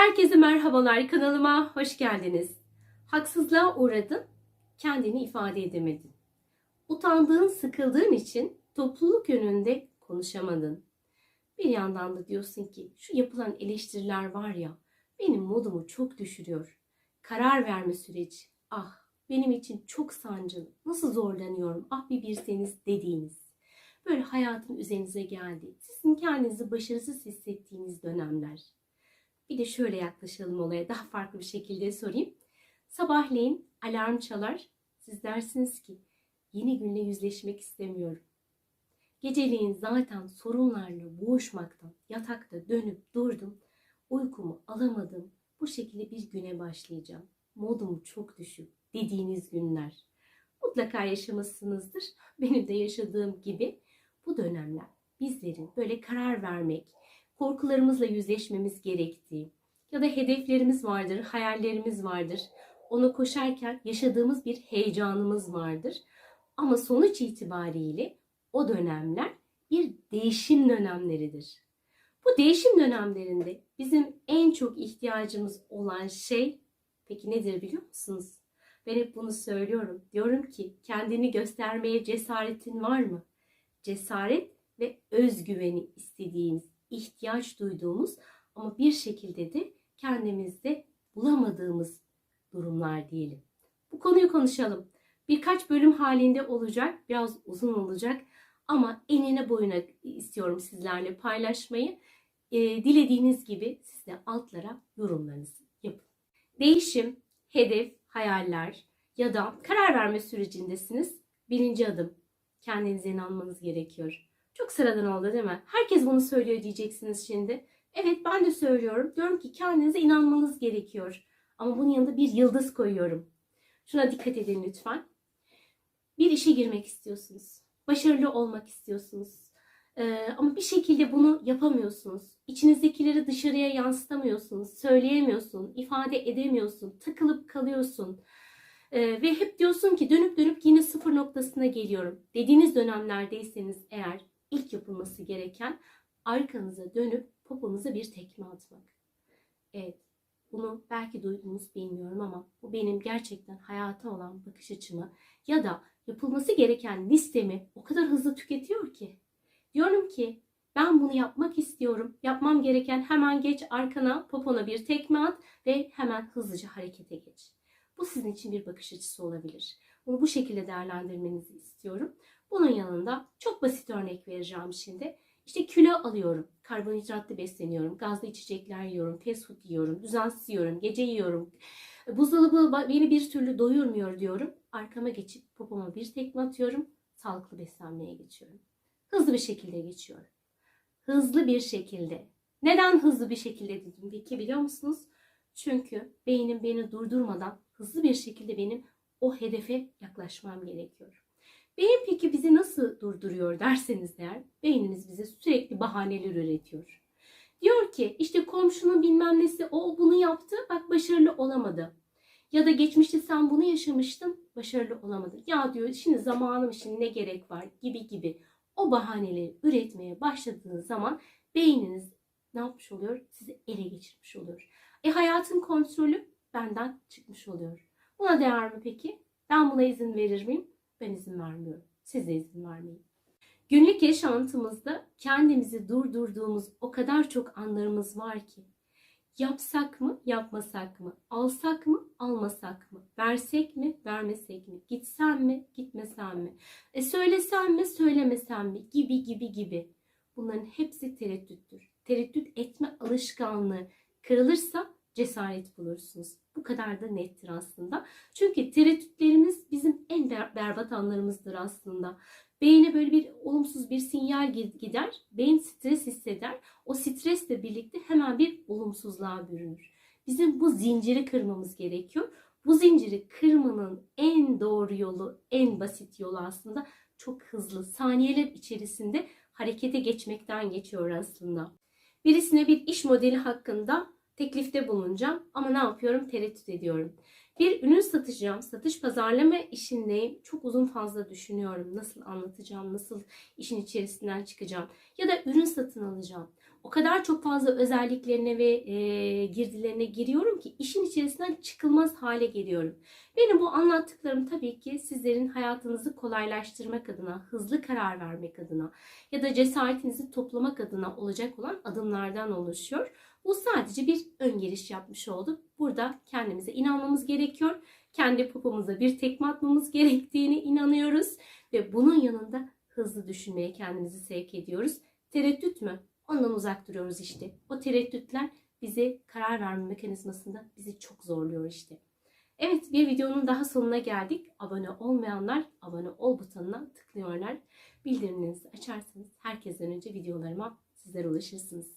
Herkese merhabalar kanalıma hoş geldiniz. Haksızlığa uğradın, kendini ifade edemedin. Utandığın, sıkıldığın için topluluk önünde konuşamadın. Bir yandan da diyorsun ki şu yapılan eleştiriler var ya benim modumu çok düşürüyor. Karar verme süreci ah benim için çok sancılı. Nasıl zorlanıyorum ah bir bilseniz dediğiniz. Böyle hayatın üzerinize geldi. Sizin kendinizi başarısız hissettiğiniz dönemler. Bir de şöyle yaklaşalım olaya daha farklı bir şekilde sorayım. Sabahleyin alarm çalar. Siz dersiniz ki yeni günle yüzleşmek istemiyorum. Geceleyin zaten sorunlarla boğuşmaktan yatakta dönüp durdum. Uykumu alamadım. Bu şekilde bir güne başlayacağım. Modum çok düşük dediğiniz günler. Mutlaka yaşamışsınızdır. Benim de yaşadığım gibi bu dönemler bizlerin böyle karar vermek, korkularımızla yüzleşmemiz gerektiği ya da hedeflerimiz vardır, hayallerimiz vardır. Ona koşarken yaşadığımız bir heyecanımız vardır. Ama sonuç itibariyle o dönemler bir değişim dönemleridir. Bu değişim dönemlerinde bizim en çok ihtiyacımız olan şey peki nedir biliyor musunuz? Ben hep bunu söylüyorum. Diyorum ki kendini göstermeye cesaretin var mı? Cesaret ve özgüveni istediğimiz, ihtiyaç duyduğumuz ama bir şekilde de kendimizde bulamadığımız durumlar diyelim. Bu konuyu konuşalım. Birkaç bölüm halinde olacak, biraz uzun olacak ama enine boyuna istiyorum sizlerle paylaşmayı. Ee, dilediğiniz gibi siz de altlara yorumlarınızı yapın. Değişim, hedef, hayaller ya da karar verme sürecindesiniz. Birinci adım kendinize inanmanız gerekiyor. Çok sıradan oldu değil mi? Herkes bunu söylüyor diyeceksiniz şimdi. Evet ben de söylüyorum. Diyorum ki kendinize inanmanız gerekiyor. Ama bunun yanında bir yıldız koyuyorum. Şuna dikkat edin lütfen. Bir işe girmek istiyorsunuz. Başarılı olmak istiyorsunuz. Ee, ama bir şekilde bunu yapamıyorsunuz. İçinizdekileri dışarıya yansıtamıyorsunuz. Söyleyemiyorsun, ifade edemiyorsun. Takılıp kalıyorsun. Ee, ve hep diyorsun ki dönüp dönüp yine sıfır noktasına geliyorum. Dediğiniz dönemlerdeyseniz eğer ilk yapılması gereken arkanıza dönüp poponuza bir tekme atmak. Evet, bunu belki duydunuz bilmiyorum ama bu benim gerçekten hayata olan bakış açımı ya da yapılması gereken listemi o kadar hızlı tüketiyor ki. Diyorum ki ben bunu yapmak istiyorum. Yapmam gereken hemen geç arkana popona bir tekme at ve hemen hızlıca harekete geç. Bu sizin için bir bakış açısı olabilir. Bunu bu şekilde değerlendirmenizi istiyorum. Bunun yanında çok basit örnek vereceğim şimdi. İşte kilo alıyorum, karbonhidratlı besleniyorum, gazlı içecekler yiyorum, fast food yiyorum, düzensiz yiyorum, gece yiyorum. Buzdolabı beni bir türlü doyurmuyor diyorum. Arkama geçip popoma bir tekme atıyorum, sağlıklı beslenmeye geçiyorum. Hızlı bir şekilde geçiyorum. Hızlı bir şekilde. Neden hızlı bir şekilde dedim peki biliyor musunuz? Çünkü beynim beni durdurmadan hızlı bir şekilde benim o hedefe yaklaşmam gerekiyor. Beyin peki bizi nasıl durduruyor derseniz eğer beynimiz bize sürekli bahaneler üretiyor. Diyor ki işte komşunun bilmem nesi o bunu yaptı bak başarılı olamadı. Ya da geçmişte sen bunu yaşamıştın başarılı olamadın. Ya diyor şimdi zamanım için ne gerek var gibi gibi. O bahaneleri üretmeye başladığınız zaman beyniniz ne yapmış oluyor? Sizi ele geçirmiş oluyor. E hayatın kontrolü benden çıkmış oluyor. Buna değer mi peki? Ben buna izin verir miyim? Ben izin vermiyorum. Siz de izin vermeyin. Günlük yaşantımızda kendimizi durdurduğumuz o kadar çok anlarımız var ki. Yapsak mı, yapmasak mı? Alsak mı, almasak mı? Versek mi, vermesek mi? Gitsem mi, gitmesem mi? E söylesem mi, söylemesem mi? Gibi gibi gibi. Bunların hepsi tereddüttür. Tereddüt etme alışkanlığı kırılırsa cesaret bulursunuz. Bu kadar da nettir aslında. Çünkü tereddütlerimiz bizim en berbat anlarımızdır aslında. Beyne böyle bir olumsuz bir sinyal gider. Beyin stres hisseder. O stresle birlikte hemen bir olumsuzluğa bürünür. Bizim bu zinciri kırmamız gerekiyor. Bu zinciri kırmanın en doğru yolu, en basit yolu aslında çok hızlı saniyeler içerisinde harekete geçmekten geçiyor aslında. Birisine bir iş modeli hakkında teklifte bulunacağım ama ne yapıyorum? Tereddüt ediyorum. Bir ürün satacağım, satış pazarlama işindeyim. Çok uzun fazla düşünüyorum. Nasıl anlatacağım, nasıl işin içerisinden çıkacağım. Ya da ürün satın alacağım. O kadar çok fazla özelliklerine ve e, girdilerine giriyorum ki işin içerisinden çıkılmaz hale geliyorum. Benim bu anlattıklarım tabii ki sizlerin hayatınızı kolaylaştırmak adına, hızlı karar vermek adına ya da cesaretinizi toplamak adına olacak olan adımlardan oluşuyor. Bu sadece bir ön giriş yapmış olduk. Burada kendimize inanmamız gerekiyor. Kendi popomuza bir tekme atmamız gerektiğini inanıyoruz. Ve bunun yanında hızlı düşünmeye kendimizi sevk ediyoruz. Tereddüt mü? Ondan uzak duruyoruz işte. O tereddütler bize karar verme mekanizmasında bizi çok zorluyor işte. Evet bir videonun daha sonuna geldik. Abone olmayanlar abone ol butonuna tıklıyorlar. Bildirimlerinizi açarsanız herkesten önce videolarıma sizlere ulaşırsınız.